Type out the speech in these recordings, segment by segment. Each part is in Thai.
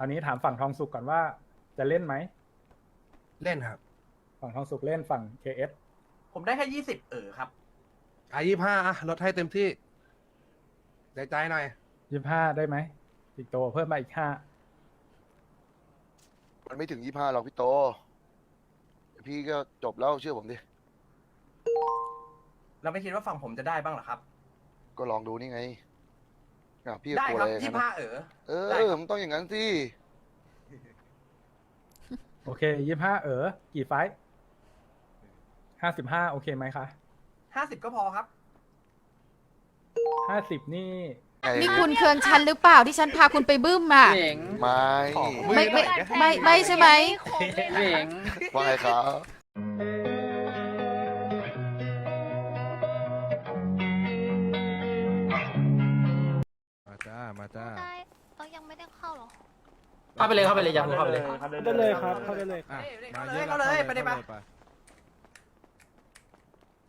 ราวนี้ถามฝั่งทองสุกก่อนว่า จะเล่นไหม เล่นครับฝั่งทองสุกเล่นฝั่ง KS ผมได้แค่ยี่สิบเออครับ อายี่ห้าอะลดให้เต็มที่ใจใจหน่อย ยี่ห้าได้ไหมสิงโตเพิ่มมาอีกห้ามันไม่ถึงยี่ห้าหรอกพี่โต พี่ก็จบแล้วเชื่อผมดิ เราไม่คิดว่าฝั่งผมจะได้บ้างเหรอครับ ก็ลองดูนี่ไง อะพี่ก็ได้กลัวคอะรับไรอย่างยี่นั้นห้านะเออ เอได้อครับ มันต้องอย่างนั้นสิโอเคยี่ห้าเออ กี่ไฟห้าสิบห้าโอเคไหมคะห้าสิบก็พอครับ ห้าสิบนี่ไงนี่คุณเคืองฉันหรือเปล่าที่ฉันพาคุณไปบึ้มอะ เจ๋ง ไม่ไม่ไม่ไม่ไม่ใช่ไหม เจ๋ง ว่าไงครับ ไปเลยเข้าไปเลยอยากรู้เข้าไปเลยได้เลยครับเข้าได้เลยอะเข้ามาเลยเยอะเข้าเลยแล้วไปดิปะไป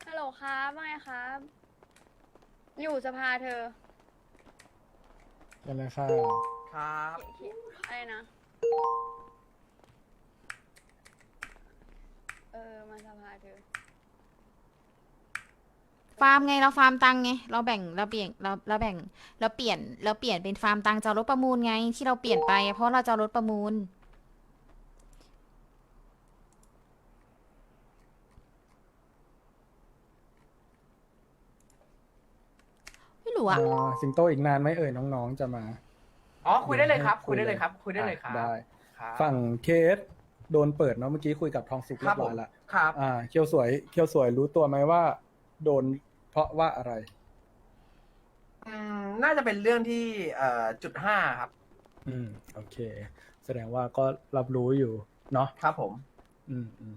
ฮัลโหลครับว่าไงครับ อยู่สภาเธอกันเลยค่ะครับอะไรนะ เออมาสภาเธอ ฟาร์มไงเราฟาร์มตังไงเราแบ่งเราเปลี่ยนเราเราแบ่งเราเปลี่ยนเราเปลี่ยนเป็นฟาร์มตังจะเอารถประมูลไง ที่เราเปลี่ยนไป เพราะเราจะเอารถประมูล ไม่รู้อะอ่าสิงโตอีกนานไหมเอ่ยน้องๆจะมา อ๋อคุยได้เลยครับ คุยได้เลยครับ คุยได้เลยครับได้ ครับฝั่งเคสโดนเปิดเนาะเมื่อกี้คุยกับทองสุกคเรีรัยบบผร้มอยละครับ อ่าเคียวสวยเคียวสวยรู้ตัวไหมว่า โดน เพราะว่าอะไร อืมน่าจะเป็นเรื่องที่เอ่อจุดห้าครับ อืม โอเค แสดงว่าก็รับรู้อยู่เนาะ ครับผม อืมอืม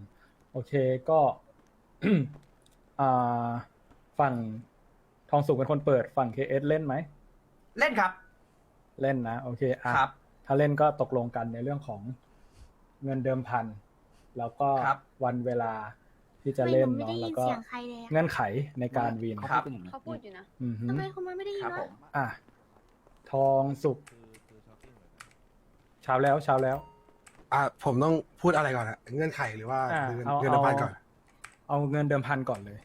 โอเคก็ อ่าฝั่งทองสุกเป็นคนเปิดฝั่งเคเอสเล่นไหม เล่นครับ เล่นนะ โอเคอะครับ ถ้าเล่นก็ตกลงกันในเรื่องของเงินเดิมพัน แล้วก็ครับ วันเวลา ที่จะเล่นเนาะแล้วก็เลยอะเงื่อนไขในการวินครับเขาพูดอยู่นะอือฮึทำไมคุณมันไม่ได้ยิคนรับวะผมอะทองสุกเช้าแล้วเช้าแล้ว อะผมต้องพูดอะไรก่อนฮะเงื่อนไขหรือว่าอ่าเงินเอาเงินเดือนพันเอา ก่อนเอาเงินเดิมพันก่อนเลย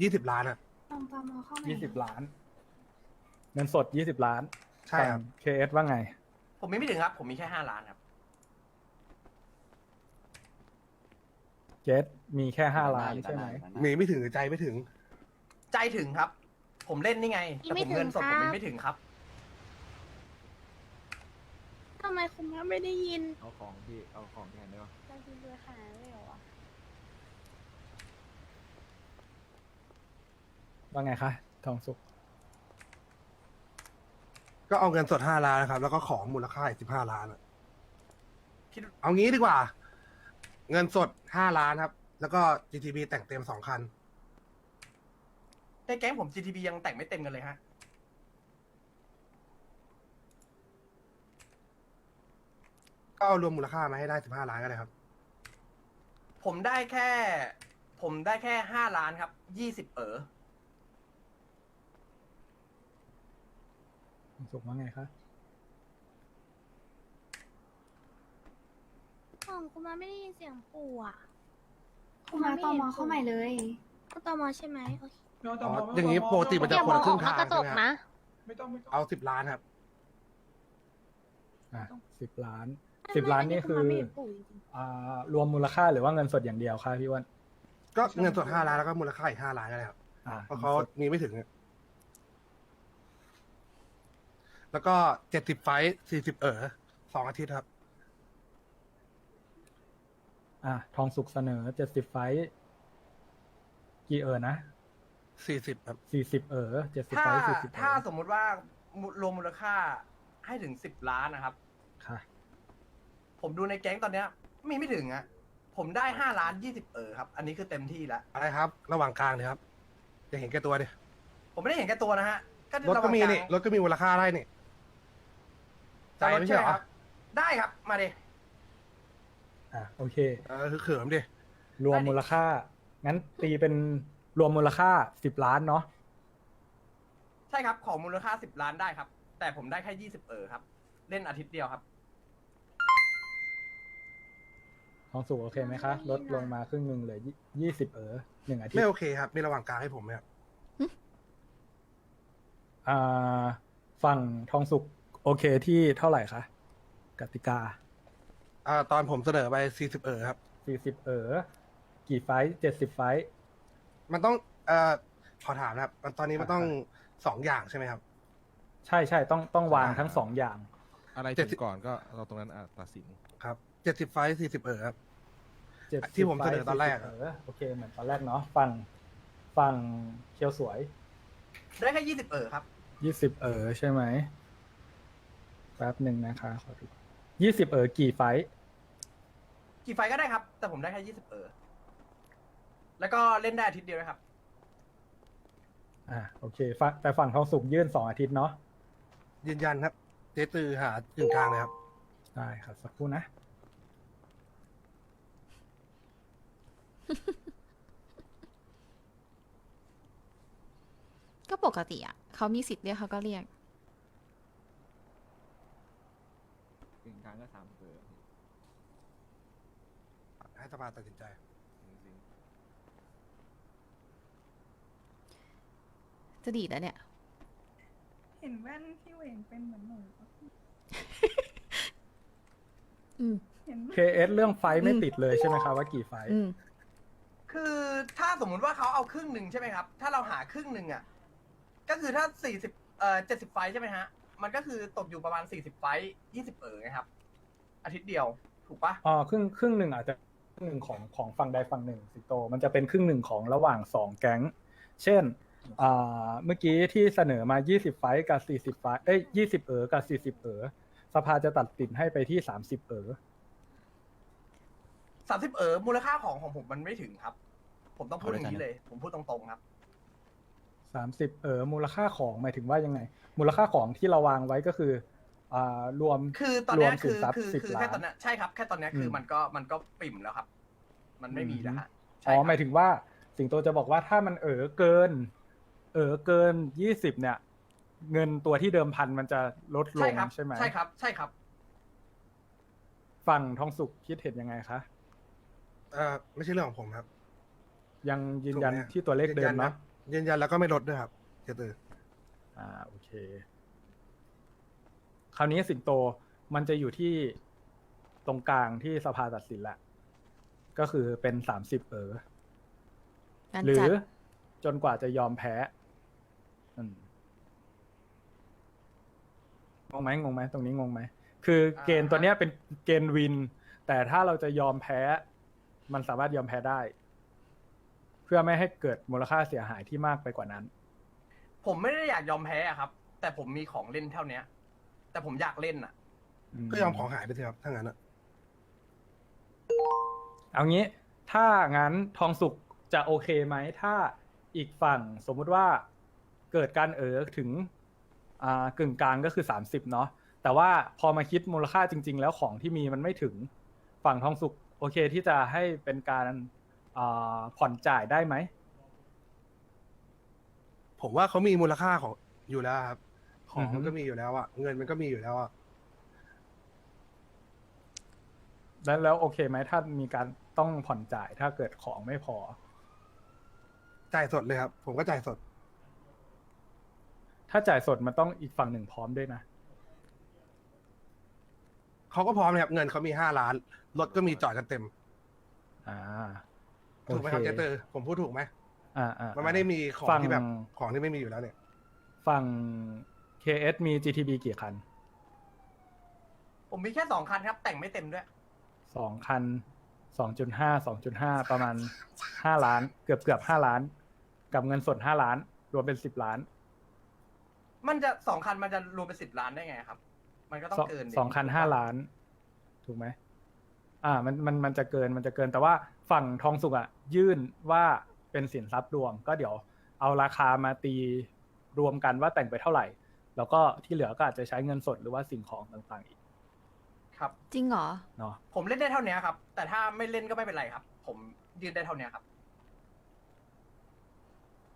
ยี่สิบล้านอะยี่สิบล้าน เงินสดยี่สิบล้านใช่ครับเคเอสว่าไง ผมมีไม่ถึงครับ ผมมีแค่ห้าล้านครับ เจสมีแค่ห้าล้านใช่ไหมมีไม่ถึงหรือใจไม่ถึง ใจถึงครับ ผมเล่นนี่ไงแต่ผมเงินสดผมมีไม่ถึงครับทำไมคุณมันไม่ได้ยินเอาของพี่เอาของที่ไหนได้ปะเรายินด้วยขนาดนั้นเลยเหรอวะว่าไงคะทองสุกก็เอาเงินสดห้าล้านนะครับ แล้วก็ของมูลค่าอีกสิบห้าล้านอะคิดเอางี้ดีกว่า เงินสดห้าล้านครับ แล้วก็ GTB แต่งเต็มสองคัน ในแก๊งผม GTP ยังแต่งไม่เต็มกันเลยฮะ ก็เอารวมมูลค่ามาให้ได้สิบห้าล้านก็ได้ครับ ผมได้แค่ ผมได้แค่ห้าล้านครับยี่สิบเออทองสุกว่าไงคะ ของคุณมันไม่ได้ยินเสียงปู่อะคุณมาตอมอเข้าใหม่เลยก็ตอมอใช่ไหมโอเค อ๋ออย่างนี้ปกติมันจะคนละครึ่งทางใช่ไหมครับไม่ต้องไม่ต้องเอาสิบล้านครับ อะสิบล้านสิบล้านนี่คือไม่ได้ปู่จริงอ่ารวมมูลค่าหรือว่าเงินสดอย่างเดียวคะพี่อ้วันก็เงินสดห้าล้านแล้วก็มูลค่าอีกห้าล้านก็ได้ครับอ่าเพราะเขามีไม่ถึงอะแล้วก็เจ็ดสิบไฟสี่สิบเออสองอาทิตย์ครับ อะทองสุกเสนอเจ็ดสิบไฟท์กี่เออนะสี่สิบครับ สี่สิบเออเจ็ดสิบถ้าไฟท์สี่สิบถ้าสมมุติว่ามูรวมมูลค่าให้ถึงสิบล้านนะครับ ค่ะ ผมดูในแก๊งตอนเนี้ย มีไม่ถึงอะผมได้ห้าล้านยี่สิบเออครับ อันนี้คือเต็มที่แล้ว อะไรครับ ระหว่างกลางเนี่ยครับ จะเห็นแก่ตัวดิผมไม่ได้เห็นแก่ตัวนะฮะรถก็มีระหว่างลางนี่ รถก็มีมูลค่าได้นี่ใจจะลดไม่ใช่เหรอครับได้ครับ มาดิ อะโอเคเออคือเขิมดิรวมมูลค่า งั้นตีเป็นรวมมูลค่าสิบล้านเนาะใช่ครับ ของมูลค่าสิบล้านได้ครับ แต่ผมได้แค่ยี่สิบเออครับ เล่นอาทิตย์เดียวครับทองสุกโอเคไหมคะ ลดลงมาครึ่งหนึ่งเหลือยี่สิบเออหนึ่งอาทิตไม่ย์โอเคครับ มีระหว่างกลางให้ผมไหมครับอ่าฝั่งทองสุกโอเคที่เท่าไหร่คะกติกา อ่าตอนผมเสนอไปสี่สิบเออครับ สี่สิบเออ กี่ไฟเจ็ดสิบไฟท์ มันต้องเอ่อขอถามนะครับมันตอนนี้มันต้องสองอย่างใช่ไหมครับ ใช่ใช่ต้องต้องวางอ่าทั้งสองอย่าง อะไรเจ็ถึดสิบงก่อนก็เราตรงนั้นอะตัดสิน ครับเจ็ดสิบไฟสี่สิบเออครับ 70ที่ผมเสนอตอนแรกไฟอะ40เออโอเคเหมือนตอนแรกเนาะฝั่งฝั่งเคียวสวยได้แค่ยี่สิบเออครับ ยี่สิบเออใช่ไหมแป๊บหนึ่งนะคะขอดูยี่สิบเออกี่ไฟท์ กี่ไฟก็ได้ครับ แต่ผมได้แค่ยี่สิบเออ แล้วก็เล่นได้อาทิตย์เดียวนะครับ อ่าโอเคฝั่งแต่ฝั่งทองสุกยื่นสองอาทิตย์เนาะยืนยันครับเจตือหาถึงกลางเลยครับ ได้ครับสักครู่นะ ก็ปกติอะเขามีสิทธิ์เรียกเขาก็เรียกกึ่งกลางก็สามเปอร์ ให้สภาตัดสินใจ จะดีดแล้วเนี่ย เห็นแว่นพี่เหวงเป็นเหมือนหนูอืม เห็น KS เรื่องไฟท์ไม่อืมติดเลยใช่ไหมครับว่ากี่ไฟท์อืม คือถ้าสมมุติว่าเขาเอาครึ่งหนึ่งใช่ไหมครับ ถ้าเราหาครึ่งหนึ่งอะ ก็คือถ้าสี่สิบเอ่อเจ็ดสิบไฟท์ใช่ไหมฮะ มันก็คือตกอยู่ประมาณสี่สิบไฟยี่สิบเออไงครับ อาทิตย์เดียวถูกปะ อ๋อครึ่งครึ่งหนึ่งอาจจะค รึ่งหนึ่งของของฝั่งใดฝั่งหนึ่งสิโต มันจะเป็นครึ่งหนึ่งของระหว่างสองแก๊ง เช่นอ่าเมื่อกี้ที่เสนอมา 20 ไฟท์กับ 40 ไฟท์เอ้ย20 เออกับ 40 เออสภาจะตัดสินให้ไปที่ 30 เออสามสิบเออมูลค่าของของผมมันไม่ถึงครับ ผมต้องพูดอย่างนี้เลย ผมพูดตรงๆครับ30 เออมูลค่าของหมายถึงว่ายังไง มูลค่าของที่เราวางไว้ก็คือ อ่ารวม คือตอนเนี้ยรวมสิคืนอทรัพย์คือ10คือล้านแค่ตอนเนี้ยใช่ครับแค่ตอนเนี้ยคืออม มันก็มันก็ปิ่มแล้วครับ มันไม่มีแล้วฮะอ๋ใช่อครับหมายถึงว่าสิงโตจะบอกว่าถ้ามันเออเกิน เออเกิน20เนี่ย เงินตัวที่เดิมพันมันจะลดลใช่งครับใช่ไหมใช่ครับ ใช่ครับ ฝั่งทองสุขคิดเห็นยังไงคะเอ่อไม่ใช่เรื่องของผมครับยังยืนยันถูกไหมที่ตัวเลขเดิมยืนยัเนาะครับยืนยันแล้วก็ไม่ลดด้วยครับเจตืออ่าโอเค คราวนี้สิงโตมันจะอยู่ที่ตรงกลางที่สภาตัดสินแหละ ก็คือเป็นสามสิบเออการหรืจัอดจนกว่าจะยอมแพ้อืมงงไหมงงไหมตรงนี้งงไหม คือเกณฑ์ตัวเนี้ยเป็นเกณฑ์วิน แต่ถ้าเราจะยอมแพ้ มันสามารถยอมแพ้ได้ เพื่อไม่ให้เกิดมูลค่าเสียหายที่มากไปกว่านั้น ผมไม่ได้อยากยอมแพ้อะครับ แต่ผมมีของเล่นเท่าเนี้ย แต่ผมอยากเล่นอะ ก็ยอมของหายไปเถอะครับถ้างั้นอะเอางี้ ถ้างั้นทองสุกจะโอเคไหม ถ้าอีกฝั่งสมมุติว่าเกิดการเออถึงอ่ากึ่งกลางก็คือ30เนาะแต่ว่าพอมาคิดมูลค่าจริง ๆ แล้วของที่มีมันไม่ถึงฝั่งทองสุกโอเคที่จะให้เป็นการอ่าผ่อนจ่ายได้ไหมผมว่าเขามีมูลค่าของอยู่แล้วครับ ของอือฮึมันก็มีอยู่แล้วอะเงินมันก็มีอยู่แล้วอะแล้วแล้วโอเคไหมถ้ามีการต้องผ่อนจ่ายถ้าเกิดของไม่พอ จ่ายสดเลยครับ ผมก็จ่ายสด ถ้าจ่ายสดมันต้องอีกฝั่งหนึ่งพร้อมด้วยนะ เขาก็พร้อมนะครับ เงินเขามีห้าล้าน รถก็มีจอดกันเต็ม อ่าโอถูกไหมเคครับเจตือผมพูดถูกไหมอ่าอ่ามันไม่ได้มีของฝั่งที่แบบ ของที่ไม่มีอยู่แล้วเนี่ย ฝั่ง KS มี GTB กี่คันผมมีแค่สองคันครับ แต่งไม่เต็มด้วย สองคันสองจุดห้าสองจุดห้าประมาณห้าล้าน เกือบเกือบห้าล้าน กับเงินสดห้าล้าน รวมเป็นสิบล้านมันจะสองคันมันจะรวมเป็นสิบล้านได้ไงครับ มันก็ต้องสองเกินดิสองคันห้าล้าน ถูกไหมอ่ามันมันมันจะเกินมันจะเกินแต่ว่าฝั่งทองสุกอะยื่นว่าเป็นสินทรัพย์รวม ก็เดี๋ยวเอาราคามาตีรวมกันว่าแต่งไปเท่าไหร่ แล้วก็ที่เหลือก็อาจจะใช้เงินสดหรือว่าสิ่งของต่างๆอีกครับ จริงเหรอ เนาะผมเล่นได้เท่านี้ครับ แต่ถ้าไม่เล่นก็ไม่เป็นไรครับ ผมยืนได้เท่านี้ครับ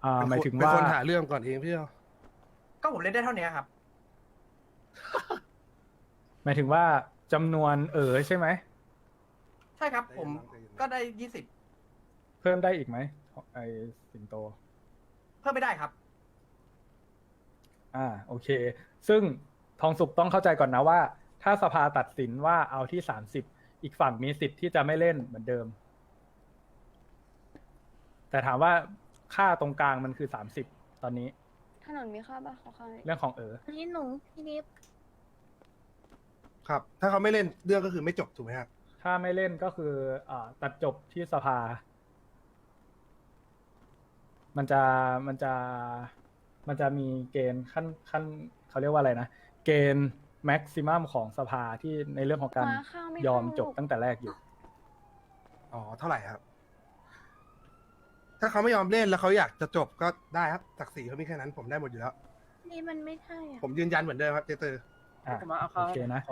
อ่าเป็นหมายคนถึงเป็นว่าคนหาเรื่องก่อนเองพี่เอาก็ผมเล่นได้เท่านี้ครับ หมายถึงว่าจำนวนเออใช่ไหม ใช่ครับ ผมก็ได้ยี่สิบเพิ่มได้อีกไหมไอสิงโต เพิ่มไม่ได้ครับ อ่าโอเค ซึ่งทองสุกต้องเข้าใจก่อนนะว่า ถ้าสภาตัดสินว่าเอาที่สามสิบอีกฝั่งมีสิทธิ์ที่จะไม่เล่นเหมือนเดิม แต่ถามว่าค่าตรงกลางมันคือสามสิบตอนนี้ ถนนมีค่าบ้าขอค่าเรื่องของเออ อันนี้หนูพี่นิฟครับ ถ้าเขาไม่เล่นเรื่องก็คือไม่จบถูกไหมครับถ้าไม่เล่นก็คืออ่าตัดจบที่สภา มันจะมันจะ มันจะมีเกณฑ์ขั้นขั้นเขาเรียกว่าอะไรนะ เกณฑ์แม็กซิมัมของสภาที่ในเรื่องของการมาข้าวไม่ยอมเข้าจบตั้งแต่แรกอยู่ อ๋อเท่าไหร่ครับ ถ้าเขาไม่ยอมเล่นแล้วเขาอยากจะจบก็ได้ครับศักดิ์ศรีเขามีแค่นั้นผมได้หมดอยู่แล้ว นี่มันไม่ใช่อะ ผมยืนยันเหมือนเดิมครับเจเตอร์อะผมมาเอาโอเข้าเคนะ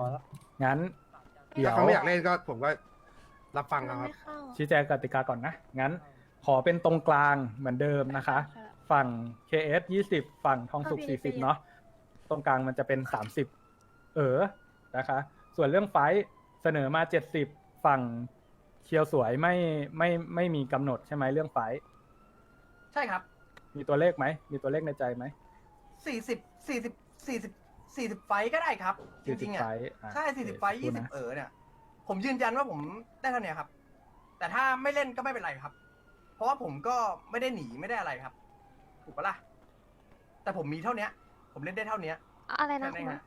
งั้น เดี๋ยว ถ้าเขาไม่อยากเล่นก็ผมก็รับฟังมันเอาครับ ไม่เข้าชี้แจงกติกาก่อนนะ งั้นขอเป็นตรงกลางเหมือนเดิมนะคะค่ะ ฝั่ง KS 20ฝั่งทองสุกเอาพี่40เนาะตรงกลางมันจะเป็น30เออนะคะ ส่วนเรื่องไฟท์เสนอมา70ฝั่งเคียวสวยไม่ไม่ไม่มีกำหนดใช่ไหมเรื่องไฟท์ใช่ครับมีตัวเลขไหมมีตัวเลขในใจไหมสี่สิบสี่สิบสี่สิบสี่สิบไฟต์ก็ได้ครับจริงๆ40อะไฟท์อะใช่สี่สิบโอเคไฟยี่พูดสิบนะเออเนี่ย ผมยืนยันว่าผมได้เท่านี้ครับ แต่ถ้าไม่เล่นก็ไม่เป็นไรครับ เพราะว่าผมก็ไม่ได้หนีไม่ได้อะไรครับ ถูกปะล่ะ แต่ผมมีเท่านี้ผมเล่นได้เท่านี้อะไรนะแค่คุณฮะ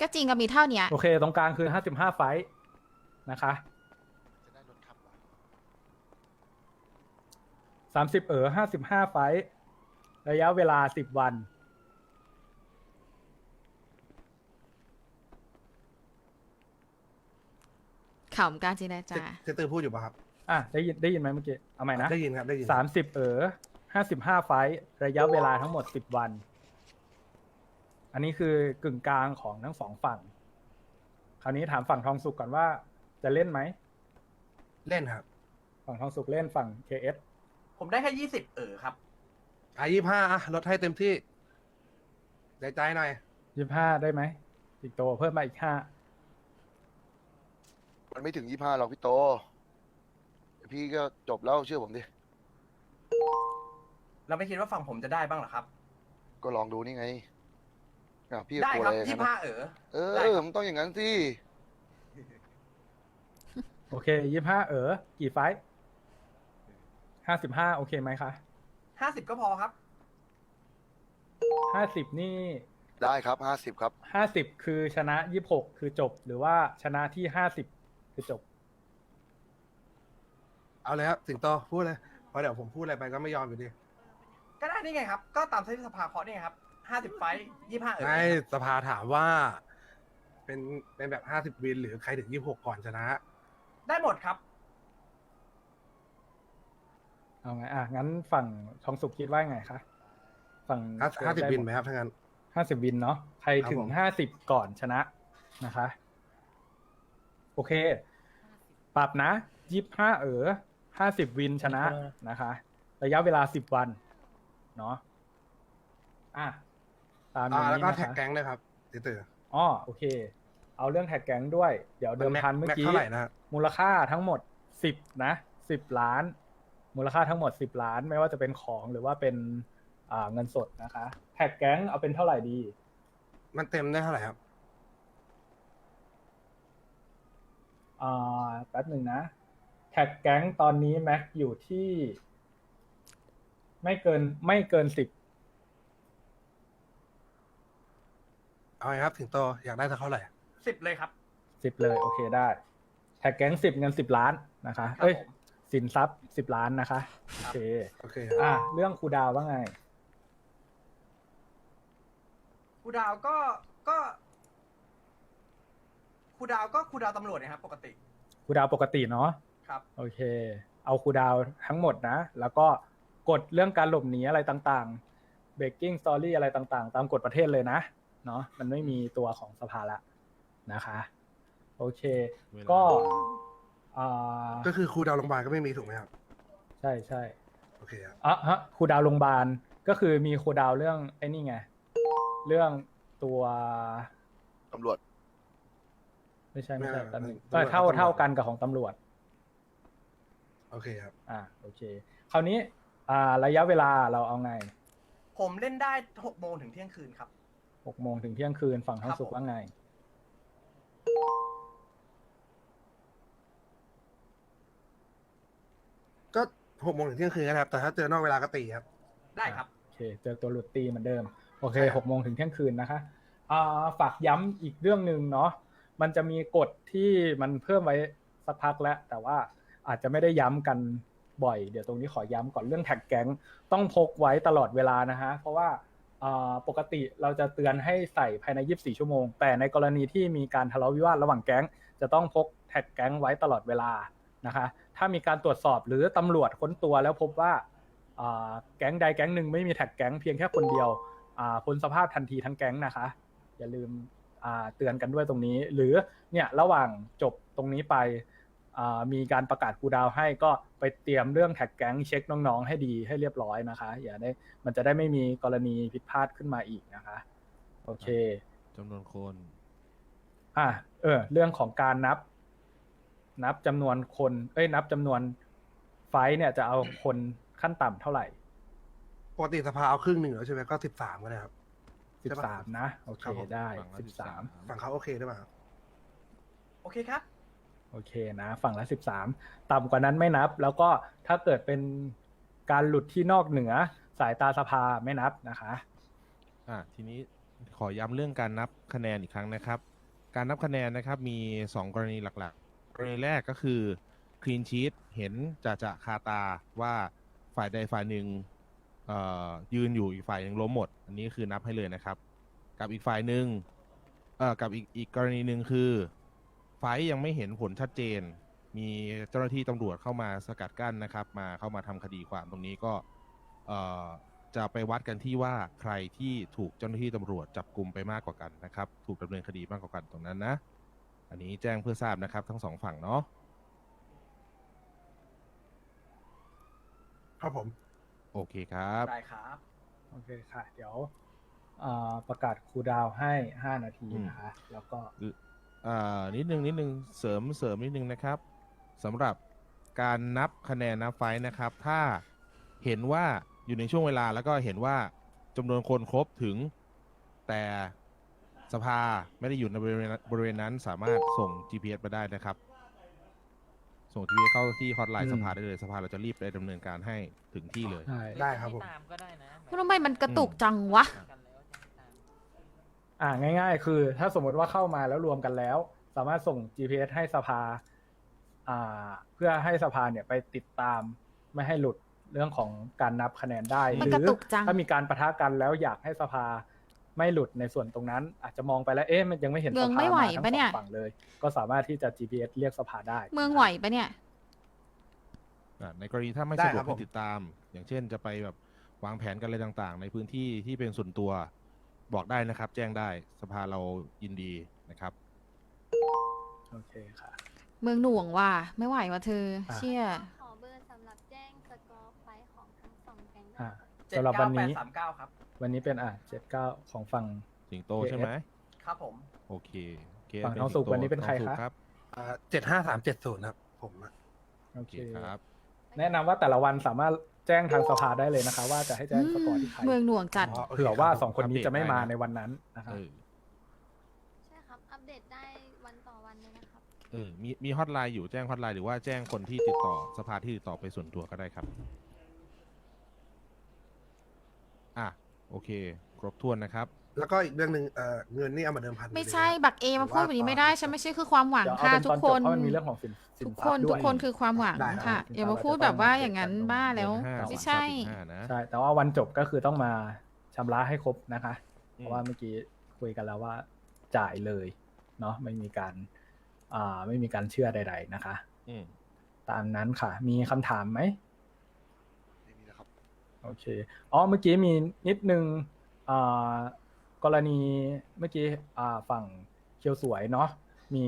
ก็จริงก็มีเท่าเนี้ย โอเค ตรงกลางคือ 55 ไฟท์นะคะ จะได้ลดครับเหรอ30 เออ55 ไฟท์ระยะเวลา 10 วัน ขำการเจรเจจาเจเตอร์พูดอยู่ป่ะครับอะได้ยินได้ยินไหมเมื่อกี้เอาใหม่นะได้ยินครับได้ยินสามสิบเออห้าสิบห้าไฟท์ระยะเวลาทั้งหมดสิบวัน อันนี้คือกึ่งกลางของทั้งสองฝั่ง คราวนี้ถามฝั่งทองสุกก่อนว่า จะเล่นไหม เล่นครับฝั่งทองสุกเล่นฝั่ง KS ผมได้แค่ยี่สิบเออครับอายี่ห้าอะลดให้เต็มที่ใจใจหน่อยยี่ห้าได้ไหมอีกโตเพิ่มมาอีกห้า มันไม่ถึงยี่ห้าหรอกพี่โต พี่ก็จบแล้วเชื่อผมดิ เราไม่คิดว่าฝั่งผมจะได้บ้างเหรอครับ ก็ลองดูนี่ไงอะพี่ได้กลัวคอะรับไรอย่างยี่นั้นห้านะเออ เอได้คอรับมันต้องอย่างนั้นสิ โอเคยี่ห้าเออ กี่ไฟห้าสิบห้าโอเคไหมคะห้าสิบก็พอครับ ห้าสิบนี่ได้ครับห้าสิบครับ ห้าสิบคือชนะยี่หกคือจบหรือว่าชนะที่ห้าสิบ คือจบ เอาเลยครับสิงโตพูดเลยเพราะเดี๋ยวผมพูดอะไรไปก็ไม่ยอมอยู่ดีก็ได้นี่ไงครับ ก็ตามที่สภาเคาะนี่ไงครับห้าสิบไฟยี่ห้าเออให้สภาถามว่า เป็นเป็นแบบห้าสิบวินหรือใครถึงยี่หกก่อนชนะ ได้หมดครับ เอาไงอะงั้นฝั่งทองสุกคิดว่าไงคะฝั่งห้าสิบวินไหมครับถ้างั้น ห้าสิบวินเนาะใครครับถึงผม ห้าสิบก่อนชนะนะคะ โอเค ปรับนะยี่ห้าเออห้าสิบวินชนะนะคะ ระยะเวลาสิบวัน เนาะอะตามอ่านี้แล้วก็นะแท็กคะแก๊งเลยครับเจเตอร์อ๋อโอเค เอาเรื่องแท็กแก๊งด้วย เดี๋ยวเดิมพันเมื่อกี้แเท่าไหร่นะมูลค่าทั้งหมดสิบนะสิบล้าน มูลค่าทั้งหมดสิบล้าน ไม่ว่าจะเป็นของหรือว่าเป็นอ่าเงินสดนะคะ แท็กแก๊งเอาเป็นเท่าไหร่ดี มันเต็มได้เท่าไหร่ครับ อ่า แป๊บหนึ่งนะ แท็กแก๊งตอนนี้แม็กอยู่ที่ ไม่เกินไม่เกินสิบเอาไงครับสิงโตอยากได้สักเท่าไหร่สิบเลยครับ สิบเลยโอเคได้ แท็กแก๊งสิบเงินสิบล้านนะคะครับเอ้ย ผมสินทรัพย์สิบล้านนะคะ โอเค โอเคครับอะเรื่องครูดาวว่าไง ครูดาวก็ก็ค รูดาวก็ครูดาวตำรวจนะครับปกติ ครูดาวปกติเนาะครับ โอเค เอาครูดาวทั้งหมดนะ แล้วก็กดเรื่องการหลบหนีอะไรต่างๆ breaking story อะไรต่างๆ ตามกฎประเทศเลยนะ เนาะมันไม่มีตัวของสภาละนะคะ โอเค ก็อ่าก็คือครูดาวโรงพยาบาลก็ไม่มีถูกไหมครับ ใช่ใช่โอเคครับอะฮะครูดาวโรงพยาบาลก็คือมีครูดาวเรื่องไอ้นี่ไง เรื่องตัวตำรวจ ไม่ใช่ไม่ใช่ไม่แป๊บนึงตำรวจเออเท่าตำรวจเท่ากันกับของตำรวจ โอเคครับ อ่าโอเค คราวนี้ อ่า ระยะเวลาเราเอาไงผมเล่นได้หกโมงถึงเที่ยงคืนครับ หกโมงถึงเที่ยงคืนฝั่งท้องครับสุกผมว่าไง ก็หกโมงถึงเที่ยงคืนนะครับ แต่ถ้าเจอนอกเวลาก็ตีครับ ได้ครับ โอเค เจอตัวหลุดตีเหมือนเดิม โอเคใช่ครับหกโมงถึงเที่ยงคืนนะคะอ่าฝากย้ำอีกเรื่องหนึ่งเนาะ มันจะมีกฎที่มันเพิ่มไว้สักพักแล้ว แต่ว่าอาจจะไม่ได้ย้ำกันบ่อย เดี๋ยวตรงนี้ขอย้ำก่อนเรื่องแท็กแก๊งต้องพกไว้ตลอดเวลานะฮะ เพราะว่าปกติเราจะเตือนให้ใส่ภายใน 24 ชั่วโมง แต่ในกรณีที่มีการทะเลาะวิวาทระหว่างแก๊ง จะต้องพกแท็กแก๊งไว้ตลอดเวลานะคะ ถ้ามีการตรวจสอบหรือตำรวจค้นตัวแล้วพบว่าแก๊งใดแก๊งหนึ่งไม่มีแท็กแก๊งเพียงแค่คนเดียวพ้นสภาพทันทีทั้งแก๊งนะคะ อย่าลืม เตือนกันด้วยตรงนี้ หรือเนี่ยระหว่างจบตรงนี้ไปอ่ามีการประกาศคูลดาวน์ให้ก็ไปเตรียมเรื่องแท็กแก๊งเช็คน้องๆ ให้ดีให้เรียบร้อยนะคะ อย่าได้มันจะได้ไม่มีกรณีผิดพลาดขึ้นมาอีกนะคะ โอเคจำนวนคน อะเออ เรื่องของการนับ นับจำนวนคน เอ้ยนับจำนวนไฟท์เนี่ยจะเอาคนขั้นต่ำเท่าไหร่ปกติสภาเอาครึ่งหนึ่งแล้วใช่ไหมก็สิบสามก็ได้ครับ สิบใช่ปะสามนะ โอเคครับผม ได้ฝั่งละสิบสาม13 ฝั่งเขาโอเคหรือเปล่าครับโอเคครับ โอเคนะ ฝั่งละสิบสามต่ำกว่านั้นไม่นับ แล้วก็ถ้าเกิดเป็นการหลุดที่นอกเหนือสายตาสภาไม่นับนะคะ อะทีนี้ขอย้ำเรื่องการนับคะแนนอีกครั้งนะครับ การนับคะแนนนะครับมี 2 กรณีหลักๆ กรณีแรกก็คือคลีนชีตเห็นจะจะคาตาว่าฝ่ายใดฝ่ายหนึ่งเอ่อยืนอยู่อีกฝ่ายหนึ่งล้มหมด อันนี้คือนับให้เลยนะครับ กับอีกฝ่ายหนึ่งเอ่อกับอีกอีกกรณีหนึ่งคือ ไฟท์ยังไม่เห็นผลชัดเจน มีเจ้าหน้าที่ตำรวจเข้ามาสกัดกั้นนะครับ มาเข้ามาทำคดีความตรงนี้ก็เอ่อจะไปวัดกันที่ว่าใครที่ถูกเจ้าหน้าที่ตำรวจจับกลุ่มไปมากกว่ากันนะครับ ถูกดำเนินคดีมากกว่ากันตรงนั้นนะ อันนี้แจ้งเพื่อทราบนะครับทั้งสองฝั่งเนาะครับผม โอเคครับ ได้ครับ โอเคค่ะ เดี๋ยวอ่าประกาศคูลดาวน์ให้ห้านาทีนะคะ แล้วก็ อ่านิดนึงนิดนึงเสริมเสริมนิดนึงนะครับสำหรับการนับคะแนนนับไฟท์นะครับ ถ้าเห็นว่าอยู่ในช่วงเวลาแล้วก็เห็นว่าจำนวนคนครบถึง แต่สภาไม่ได้อยู่ในบริเวณบริเวณนั้นสามารถส่ง GPS มาได้นะครับ ส่ง GPS เข้าที่ฮอตไลอืน์ม สภาได้เลยสภาเราจะรีบไปดำเนินการให้ถึงที่เลย ใช่ ได้ครับผมทำไมมันกระตุกจังวะอ่าง่ายๆ คือ ถ้าสมมติว่าเข้ามาแล้วรวมกันแล้ว สามารถส่ง GPS ให้สภาอ่าเพื่อให้สภาเนี่ยไปติดตามไม่ให้หลุดเรื่องของการนับคะแนนได้มันหกรืระตุกจัง ถ้ามีการประทะกันแล้วอยากให้สภา ไม่หลุดในส่วนตรงนั้น อาจจะมองไปแล้วเอ๊ะมันยังไม่เห็นเมืสองภาไม่ไหวมาทั้งปะสเนี่อยงฝั่งเลย ก็สามารถที่จะ GPS เรียกสภาได้ เมืองไหวปะเนี่ย อะในกรณีถ้าไม่ได้สะดวครักบผม ให้ติดตาม อย่างเช่นจะไปแบบวางแผนกันอะไรต่างๆ ในพื้นที่ที่เป็นส่วนตัวบอกได้นะครับ แจ้งได้สภาเรายินดีนะครับ โอเคค่ะ เมืองหน่วงว่ะไม่ไหวว่ะเธอ อะ เชี่ย ขอเบอร์สำหรับแจ้งสกอร์ไฟท์ของทั้งสองแก๊งด้วยอ่าค่ะเจ็ดสำหรับวันเก้าแปดนี้สามเก้าครับ วันนี้เป็นอะเจ็ดเก้าของฝั่ง สิงโตใช่ไหมครับผม โอเคโอเคฝั่งเป็ทองสุกสิโตวันนี้เป็นใครทองสุกคะครับเจ็ดห้าสามเจ็ดศูนย์ครับ ผมอะโอโอเคเคครับ แนะนำว่าแต่ละวันสามารถแจ้งทางสภาได้เลยนะคะ ว่าจะให้แจ้งสกอร์ที่ใครเมืองหน่วงจัดอ๋อโคเผื่อว่าครับสองคนนี้อัปเดตจะไม่มาได้นะในวันนั้นนะครับเออใช่ครับ อัปเดตได้วันต่อวันเลยนะครับ เออมีมีฮอตไลน์อยู่แจ้งฮอตไลน์หรือว่าแจ้งคนที่ติดต่อสภาที่ติดต่อไปส่วนตัวก็ได้ครับ อะ โอเค ครบถ้วนนะครับ แล้วก็อีกเรื่องหนึ่งเอ่อเงินนี่เอามาเดิมพันไม่เลยใช่นะบักเอมาพูดแบบนี้ไม่ได้ฉันไม่ใช่คือความหวังเดี๋ยวเอาค่ะเป็นทุตอกนคจบนเพราะมันมีเรื่องของสินสินทุกทครัพนย์ด้ทุวกยคนคือความหวังได้ครับค่ะสินทรัพย์อย่ามาอาจจะพูดแบบว่าต้องอย่างนั้นเก็บกันบ้าแล้ว เดือนห้าไม่สามใช่สิบห้านะ ใช่ แต่ว่าวันจบก็คือต้องมาชำระให้ครบนะคะอืเพมราะว่าเมื่อกี้คุยกันแล้วว่าจ่ายเลยเนาะไม่มีการอ่าไม่มีการเชื่อใด ๆนะคะ อืมตามนั้นค่ะ มีคำถามไหมไม่มีนะครับ โอเค อ๋อ เมื่อกี้มีนิดนึงอ่ากรณีเมื่อกี้อ่าฝั่งเคียวสวยเนาะ มี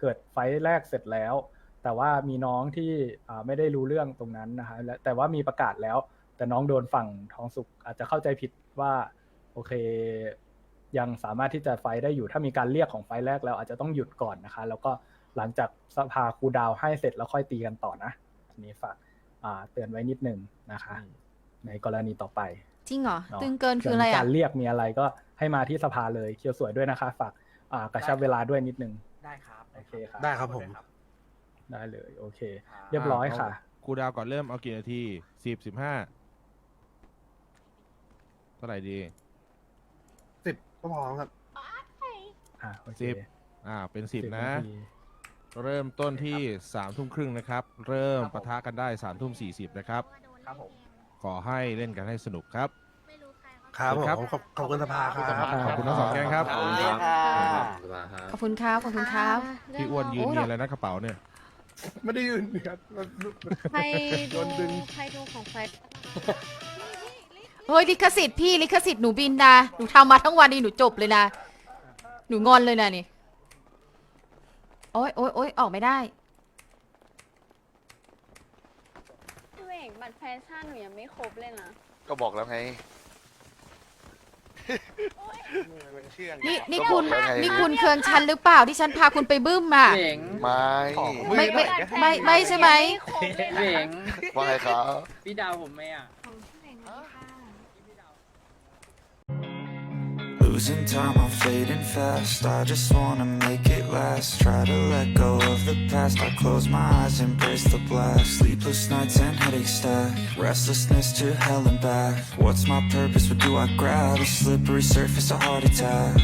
เกิดไฟท์แรกเสร็จแล้ว แต่ว่ามีน้องที่อ่าไม่ได้รู้เรื่องตรงนั้นนะคะและแต่ว่ามีประกาศแล้ว แต่น้องโดนฝั่งทองสุกอาจจะเข้าใจผิดว่า โอเค ยังสามารถที่จะไฟท์ได้อยู่ ถ้ามีการเรียกของไฟท์แรกแล้วอาจจะต้องหยุดก่อนนะคะ แล้วก็หลังจากสภาคูลดาวน์ให้เสร็จแล้วค่อยตีกันต่อนะ อันนี้ฝากอ่าเตือนไว้นิดนึงนะคะ ในกรณีต่อไปจริงเหรอเนาะตึงเกินคืออะไรส่วนอะการเรียกมีอะไรก็ให้มาที่สภาเลยเคียวสวยด้วยนะคะฝากอ่ากระชับเวลาด้วยนิดนึงได้ครับโอเคครับได้ครับผม ได้เลยโอเคครับเรียบร้อยค่ะครูดาวก่อนเริ่มเอากี่นาทีสิบสิบห้าเท่าไหร่ดีสิบก็พอครับอ่าโอเคสิบอ่าเป็นสิบ10นะาทีเริ่มต้นที่สามทุ่มครึ่งนะครับ เริ่มปะทะกันได้สามทุ่มสี่สิบนะครับ ครับผม ขอให้เล่นกันให้สนุกครับไม่รู้ใครเขาครับผมครับขอบขอบคุณสภาครับ ขอบคุณทั้งสองแก๊งครับ ขอบคุณครับขอบคุณครับ พี่อ้วนยืนโอ้มีเราอะไรนะกระเป๋าเนี่ย ไม่ได้ยืนครับใครโดดูนดึง ใครดูของไฟเฮ้ยลิขสิทธิ์พี่ลิขสิทธิ์หนูบินนะ หนูทำมาทั้งวันนี้หนูจบเลยนะ หนูงอนเลยนะนี่ โอ๊ยโอ๊ยโอ๊ยออกไม่ได้ พี่เอก บัตรแฟชั่นหนูยังไม่ครบเลยนะก็บอกแล้วไงนี่นี่ก็คุณบอกแล้วไง นี่คุณเคืองฉันหรือเปล่าที่ฉันพาคุณไปบึ้มมาไม่ไม่ไม่ไม่ไม่ใช่ไหม ครบเลยนะว่าไงครับพี่ดาวผมไหมอะ Losing time, I'm fading fast. I just wanna make it last. Try to let go of the past. I close my eyes, embrace the blast. Sleepless nights and headaches stack. Restlessness to hell and back. What's my purpose? What do I grab? A slippery surface, a heart attack.